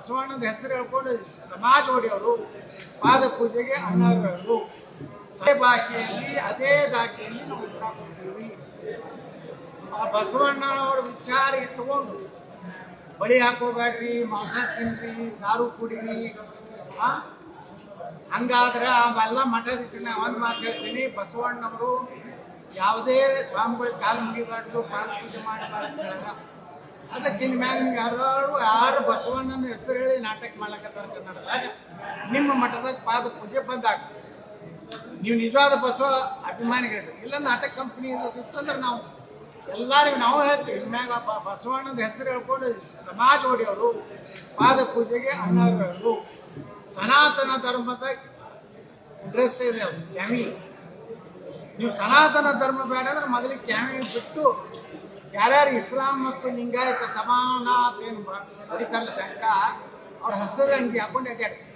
ಬಸವಣ್ಣನ ಹೆಸರು ಹೇಳ್ಕೊಂಡು ಸಮಾಜ ಒಡೆಯವರು ಪಾದ ಪೂಜೆಗೆ ಅನರ್ಹರು. ಸಹ ಭಾಷೆಯಲ್ಲಿ ಅದೇ ದಾಟಿಯಲ್ಲಿ ನಾವು ಉತ್ತರ ಕೊಡ್ತೀವಿ. ಆ ಬಸವಣ್ಣನವ್ರ ವಿಚಾರ ಇಟ್ಕೊಂಡು ಬಳಿ ಹಾಕೋಬೇಡ್ರಿ, ಮಾಂಸ ತಿನ್ರಿ, ದಾರು ಕುಡಿರಿ? ಹಂಗಾದ್ರೆ ಅವೆಲ್ಲ ಮಠದ ಒಂದು ಮಾತು ಹೇಳ್ತೀನಿ, ಬಸವಣ್ಣವರು ಯಾವುದೇ ಸ್ವಾಮಿಗಳಿಗೆ ಕಾಲು ಮುಗಿಬಾರ್ದು, ಪಾದ ಪೂಜೆ ಮಾಡಬಾರ್ದು ಹೇಳಲ್ಲ ಮ್ಯಾಲ ನಿಮ್ಗೆ ಯಾರು ಯಾರು ಬಸವಣ್ಣನ ಹೆಸರು ಹೇಳಿ ನಾಟಕ ಮಾಡ್ಲಕತ್ತಾರ ಕನ್ನಡದಾಗ ನಿಮ್ಮ ಮಠದಾಗ ಪಾದ ಪೂಜೆ ಬಂದಾಗ, ನೀವು ನಿಜವಾದ ಬಸವ ಅಭಿಮಾನಿಗಳು ಇಲ್ಲ ನಾಟಕ ಕಂಪ್ನಿ ಇತ್ತಂದ್ರೆ ನಾವು ಎಲ್ಲರಿಗೂ ನಾವು ಹೇಳ್ತೀವಿ ಮ್ಯಾಗ ಬಸವಣ್ಣನ ಹೆಸರು ಹೇಳ್ಕೊಂಡು ಸಮಾಜ ಒಡೆಯವರು ಪಾದ ಪೂಜೆಗೆ ಅನರ್ಹರು. ಸನಾತನ ಧರ್ಮದ ಡ್ರೆಸ್ ಇದೆ ಕ್ಯಾಮಿ. ನೀವು ಸನಾತನ ಧರ್ಮ ಬೇಡ ಅಂದ್ರೆ ಮೊದಲಿಗೆ ಕ್ಯಾಮಿ ಬಿಟ್ಟು ಯಾರ್ಯಾರು ಇಸ್ಲಾಂ ಮತ್ತು ಲಿಂಗಾಯತ ಸಮಾನ ಅಂತ ಏನು ಬರೀತಾರಲ್ಲ ಶಂಕ ಅವ್ರ ಹೆಸರು ಅಂಗಿ ಹಾಕೊಂಡು ಅಡ್ಡಾಡ್ತಾರೆ